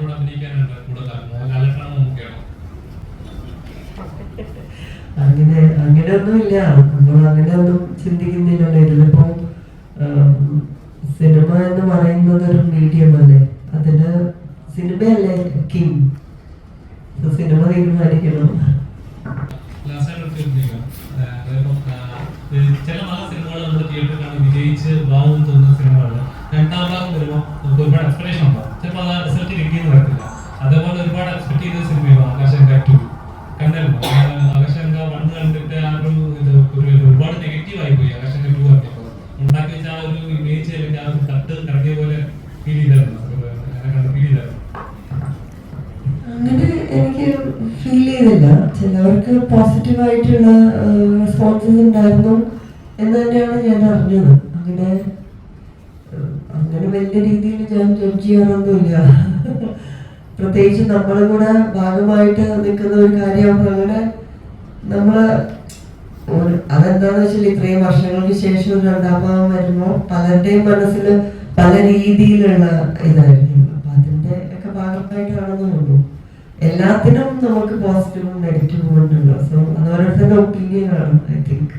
കൂടെ അഭിനയിക്കാനുണ്ട് കൂടുതൽ മോഹൻലാലേട്ടനാണ് നമുക്കാണ് അങ്ങനെ അങ്ങനെ ഒന്നും ഇല്ല നമ്മൾ അങ്ങനെ ഒന്നും ചിന്തിക്കുന്നില്ലല്ലോ. ഇതിലിപ്പോ സിനിമ എന്ന് പറയുന്നത് ഒരു മീഡിയം അല്ലേ? അതിന് സിനിമയല്ലേ കിങ് സിനിമ തീരുമാനിക്കണം. ചില പല സിനിമകൾ നമ്മുടെ തിയേറ്ററിലാണ് വിജയിച്ച് ഭാവം തോന്നുന്ന സിനിമകളാണ് രണ്ടാം ഭാഗം വരുമ്പോൾ നമുക്ക് ഒരുപാട് എക്സ്പെക്ടേഷൻ ഉണ്ടാവും ചിലപ്പോൾ അത് റിസൾട്ട് കിട്ടിയെന്ന് വരത്തില്ല. അതേപോലെ ഒരുപാട് എക്സ്പെക്ട് ചെയ്ത സിനിമയാണ് ആകാശങ്ക ടു കണ്ടായിരുന്നു ആകാശങ്ക വൺ കണ്ടിട്ട് ആ ഒരു ഇത് ഒരു ഒരു ഒരുപാട് നെഗറ്റീവ് ആയി പോയി ആകാശങ്ക ടു കണ്ടപ്പോൾ ഉണ്ടാക്കി വെച്ച ആ ഒരു ഇമേജ് അല്ലെങ്കിൽ ആ ഒരു തട്ട് കറങ്ങിയ പോലെ ഫീൽ ചെയ്തായിരുന്നു ഫീൽ ചെയ്തായിരുന്നു അങ്ങനെ എനിക്ക് ഫീൽ ചെയ്തില്ല. ചിലവർക്ക് പോസിറ്റീവായിട്ടുള്ള റെസ്പോൺസസ് ഉണ്ടായിരുന്നു എന്ന് തന്നെയാണ് ഞാൻ അറിഞ്ഞത്. അങ്ങനെ വലിയ രീതിയിൽ ഞാൻ ജഡ്ജ് ചെയ്യാറൊന്നുമില്ല. പ്രത്യേകിച്ച് നമ്മളും കൂടെ ഭാഗമായിട്ട് നിൽക്കുന്ന ഒരു കാര്യമാണ് അങ്ങനെ നമ്മൾ അതെന്താണെന്ന് വെച്ചാൽ ഇത്രയും വർഷങ്ങൾക്ക് ശേഷം ഒരു രണ്ടാം ഭാഗം വരുമ്പോൾ പലരുടെയും മനസ്സിൽ പല രീതിയിലുള്ള ഇതായിരിക്കും അപ്പൊ അതിന്റെ ഒക്കെ ഭാഗമായിട്ടാണെന്ന് തോന്നുന്നു എല്ലാത്തിനും നമുക്ക് പോസിറ്റീവും നെഗറ്റീവും ഉണ്ടല്ലോ. സോ അത് ഓരോരുത്തരുടെ ഒപ്പീനിയൻ ആണ് ഐ തിങ്ക്